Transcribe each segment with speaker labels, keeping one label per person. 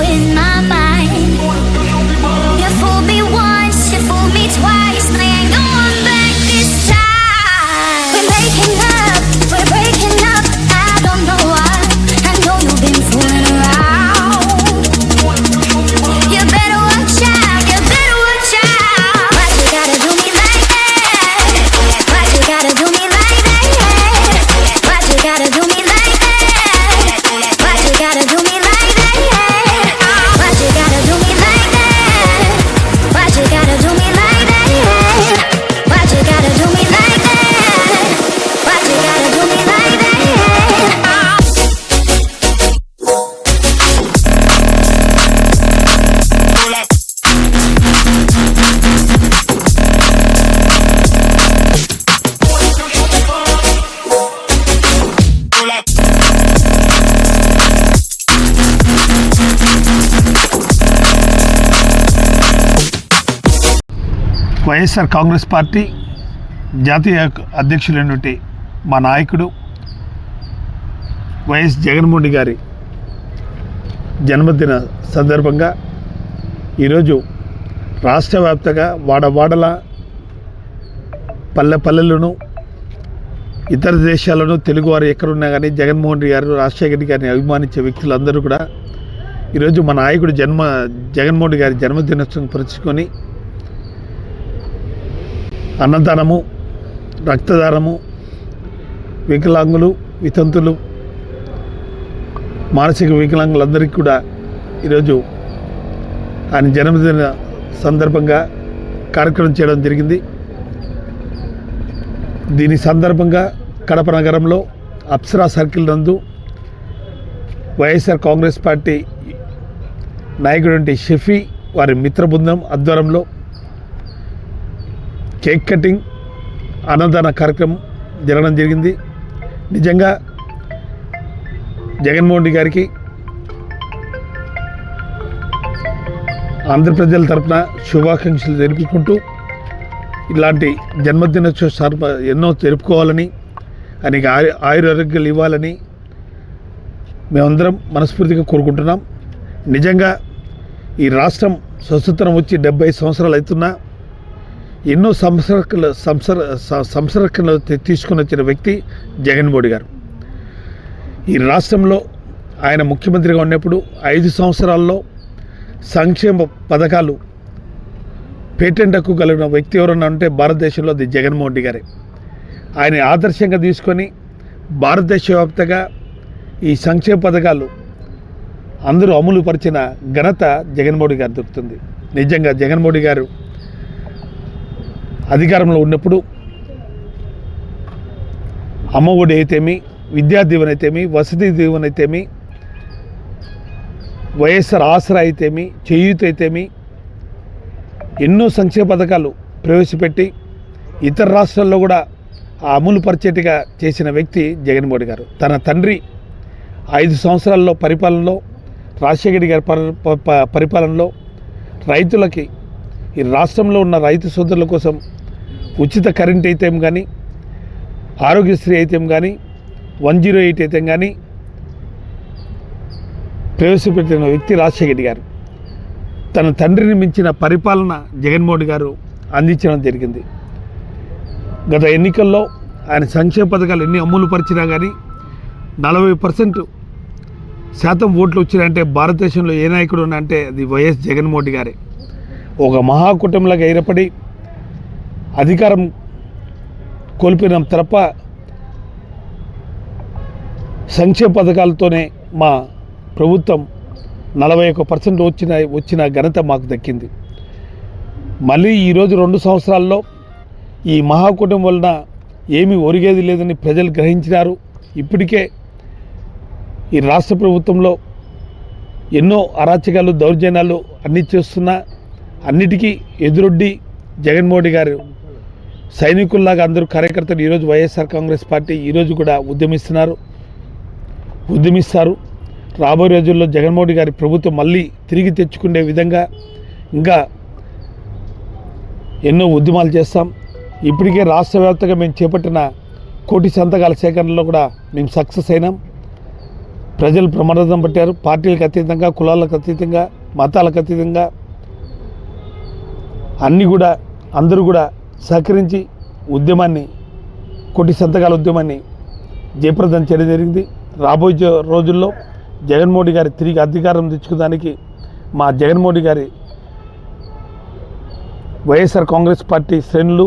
Speaker 1: in my mind. YSR Congress party జాతీయ అధ్యక్షులైనటువంటి మా నాయకుడు వైఎస్ జగన్మోహన్ గారి జన్మదిన సందర్భంగా ఈరోజు రాష్ట్ర వ్యాప్తంగా వాడవాడల పల్లె పల్లెలను ఇతర దేశాలను తెలుగువారు ఎక్కడున్నా కానీ జగన్మోహన్ రెడ్డి గారు రాజశేఖర రెడ్డి గారిని అభిమానించే వ్యక్తులందరూ కూడా ఈరోజు మా నాయకుడు జన్మ జగన్మోహన్ గారి జన్మదినోత్సవం పరుచుకొని అన్నదానము రక్తదానము వికలాంగులు వితంతులు మానసిక వికలాంగులందరికీ కూడా ఈరోజు ఆయన జన్మదిన సందర్భంగా కార్యక్రమం చేయడం జరిగింది. దీని సందర్భంగా కడప నగరంలో అప్సరా సర్కిల్ నందు వైఎస్ఆర్ కాంగ్రెస్ పార్టీ నాయకుడు షఫీ వారి మిత్ర బృందం ఆధ్వర్యంలో కేక్ కటింగ్ అన్నదాన కార్యక్రమం జరగడం జరిగింది. నిజంగా జగన్మోహన్ రెడ్డి గారికి ఆంధ్ర ప్రజల తరపున శుభాకాంక్షలు తెలుపుకుంటూ ఇలాంటి జన్మదినోత్సవ సర్ప ఎన్నో జరుపుకోవాలని ఆయనకి ఆయు ఆయురారోగ్యాలు ఇవ్వాలని మేమందరం మనస్ఫూర్తిగా కోరుకుంటున్నాం. నిజంగా ఈ రాష్ట్రం స్వస్థతరం వచ్చి డెబ్బై సంవత్సరాలు అవుతున్నా ఎన్నో సంసర్కలు సంసర స- సంసర్కలు వచ్చిన వ్యక్తి జగన్మోహన్ గారు. ఈ రాష్ట్రంలో ఆయన ముఖ్యమంత్రిగా ఉన్నప్పుడు ఐదు సంవత్సరాల్లో సంక్షేమ పథకాలు పేటెంట్ హక్కు కలిగిన వ్యక్తి ఎవరన్నా ఉంటే భారతదేశంలో అది జగన్మోహన్ రెడ్డి గారే. ఆయన ఆదర్శంగా తీసుకొని భారతదేశ వ్యాప్తంగా ఈ సంక్షేమ పథకాలు అందరూ అమలు పరిచిన ఘనత జగన్మోహన్ గారు దొరుకుతుంది. నిజంగా జగన్మోహన్ గారు అధికారంలో ఉన్నప్పుడు అమ్మఒడి అయితేమి విద్యా దీవెన అయితేమి వసతి దీవెన అయితేమి వైఎస్ఆర్ ఆసరా అయితేమి చేయూత అయితేమి ఎన్నో సంక్షేమ పథకాలు ప్రవేశపెట్టి ఇతర రాష్ట్రాల్లో కూడా ఆ అమలు పరిచేట్టుగా చేసిన వ్యక్తి జగన్మోహన్ గారు. తన తండ్రి ఐదు సంవత్సరాల్లో పరిపాలనలో రాజశేఖర గారి పరి- ప- పరిపాలనలో రైతులకి ఈ రాష్ట్రంలో ఉన్న రైతు సోదరుల కోసం ఉచిత కరెంట్ అయితే కానీ ఆరోగ్యశ్రీ అయితే కానీ వన్ జీరో ఎయిట్ అయితే కానీ ప్రవేశపెట్టిన వ్యక్తి రాజశేఖర రెడ్డి గారు. తన తండ్రిని మించిన పరిపాలన జగన్మోహన్ గారు అందించడం జరిగింది. గత ఎన్నికల్లో ఆయన సంక్షేమ పథకాలు ఎన్ని అమలు పరిచినా కానీ నలభై పర్సెంట్ శాతం ఓట్లు వచ్చినాయంటే భారతదేశంలో ఏ నాయకుడు ఉన్నా అంటే అది వైఎస్ జగన్మోహన్ గారే. ఒక మహాకూటమిలాగా ఏర్పడి అధికారం కోల్పోయినాం తప్ప సంక్షేమ పథకాలతోనే మా ప్రభుత్వం నలభై ఒక్క పర్సెంట్ వచ్చిన వచ్చిన ఘనత మాకు దక్కింది. మళ్ళీ ఈరోజు రెండు సంవత్సరాల్లో ఈ మహాకూటం వలన ఏమీ ఒరిగేది లేదని ప్రజలు గ్రహించినారు. ఇప్పటికే ఈ రాష్ట్ర ప్రభుత్వంలో ఎన్నో అరాచకాలు దౌర్జన్యాలు అన్నీ చేస్తున్నా అన్నిటికీ ఎదురొడ్డి జగన్మోహన్ గారు సైనికుల్లాగా అందరూ కార్యకర్తలు ఈరోజు వైఎస్ఆర్ కాంగ్రెస్ పార్టీ ఈరోజు కూడా ఉద్యమిస్తున్నారు. ఉద్యమిస్తారు. రాబోయే రోజుల్లో జగన్మోహన్ గారి ప్రభుత్వం మళ్ళీ తిరిగి తెచ్చుకునే విధంగా ఇంకా ఎన్నో ఉద్యమాలు చేస్తాం. ఇప్పటికే రాష్ట్ర వ్యాప్తంగా మేము చేపట్టిన కోటి సంతకాల సేకరణలో కూడా మేము సక్సెస్ అయినాం. ప్రజలు ప్రమాదం పట్టారు. పార్టీలకు అతీతంగా కులాలకు అతీతంగా మతాలకు అతీతంగా అన్నీ కూడా అందరూ కూడా సహకరించి ఉద్యమాన్ని కోటి సంతకాల ఉద్యమాన్ని జయప్రదం చేయడం జరిగింది. రాబోయే రోజుల్లో జగన్మోహన్ గారి తిరిగి అధికారం తెచ్చుకోవడానికి మా జగన్మోహన్ గారి వైఎస్ఆర్ కాంగ్రెస్ పార్టీ శ్రేణులు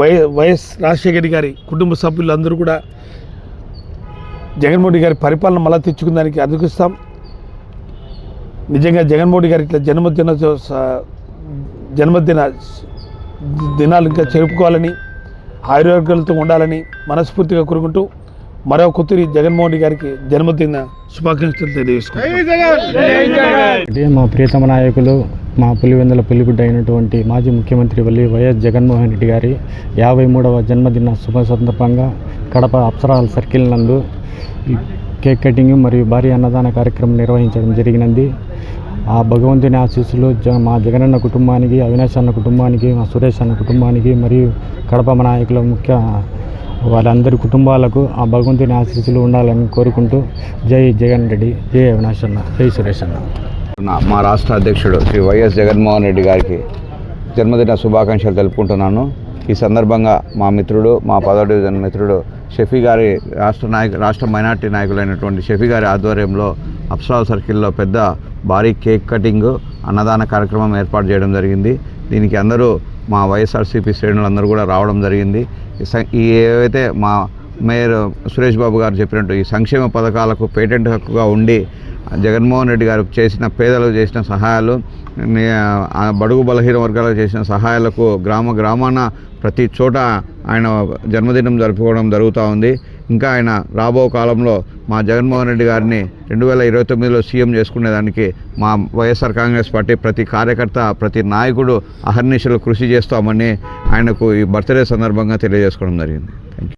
Speaker 1: వై వైఎస్ రాజశేఖర్ గారి కుటుంబ సభ్యులు అందరూ కూడా జగన్మోహన్ గారి పరిపాలన మళ్ళా తెచ్చుకుందానికి అదుకుస్తాం నిజంగా జగన్మోహన్ గారి ఇట్లా జన్మదిన జన్మదిన దినాలు ఇంకా జరుపుకోవాలని ఆయుర్వేదాలతో ఉండాలని మనస్ఫూర్తిగా కోరుకుంటూ మరో కొత్తరి జగన్మోహన్ రెడ్డి గారికి జన్మదిన శుభాకాంక్షలు తెలియజేసుకుంటాం
Speaker 2: మా ప్రియతమ నాయకులు మా పులివెందుల పులిబిడ్డ అయినటువంటి మాజీ ముఖ్యమంత్రి వల్లి వైఎస్ జగన్మోహన్ రెడ్డి గారి యాభై మూడవ జన్మదిన శుభ సందర్భంగా కడప అప్సరాల సర్కిల్ నందు కేక్ కటింగ్ మరియు భారీ అన్నదాన కార్యక్రమం నిర్వహించడం జరిగినది. ఆ భగవంతుని ఆశీస్సులు మా జగనన్న కుటుంబానికి అవినాష్ అన్న కుటుంబానికి మా సురేష్ అన్న కుటుంబానికి మరియు కడప నాయకుల ముఖ్య వాళ్ళందరి కుటుంబాలకు ఆ భగవంతుని ఆశీస్సులు ఉండాలని కోరుకుంటూ జై జగన్ రెడ్డి జై అవినాష్ అన్న జై సురేష్ అన్న.
Speaker 3: మా రాష్ట్ర అధ్యక్షుడు శ్రీ వైఎస్ జగన్మోహన్ రెడ్డి గారికి జన్మదిన శుభాకాంక్షలు తెలుపుకుంటున్నాను. ఈ సందర్భంగా మా మిత్రుడు మా పదో డివిజన్ మిత్రుడు షఫీ గారి రాష్ట్ర నాయక రాష్ట్ర మైనార్టీ నాయకులైనటువంటి షఫీ గారి ఆధ్వర్యంలో అప్సరా సర్కిల్లో పెద్ద భారీ కేక్ కటింగ్ అన్నదాన కార్యక్రమం ఏర్పాటు చేయడం జరిగింది. దీనికి అందరూ మా వైఎస్ఆర్సీపీ శ్రేణులు అందరూ కూడా రావడం జరిగింది. ఈ ఏవైతే మా మేయర్ సురేష్ బాబు గారు చెప్పినట్టు ఈ సంక్షేమ పథకాలకు పేటెంట్ హక్కుగా ఉండి జగన్మోహన్ రెడ్డి గారు చేసిన పేదలకు చేసిన సహాయాలు బడుగు బలహీన వర్గాలకు చేసిన సహాయాలకు గ్రామ గ్రామాన ప్రతి చోట ఆయన జన్మదినం జరుపుకోవడం జరుగుతూ ఉంది. ఇంకా ఆయన రాబో కాలంలో మా జగన్మోహన్ రెడ్డి గారిని రెండు వేల ఇరవై తొమ్మిదిలో సీఎం చేసుకునేదానికి మా వైఎస్ఆర్ కాంగ్రెస్ పార్టీ ప్రతి కార్యకర్త ప్రతి నాయకుడు అహర్నిశలు కృషి చేస్తామని ఆయనకు ఈ బర్త్డే సందర్భంగా తెలియజేసుకోవడం జరిగింది. Thank you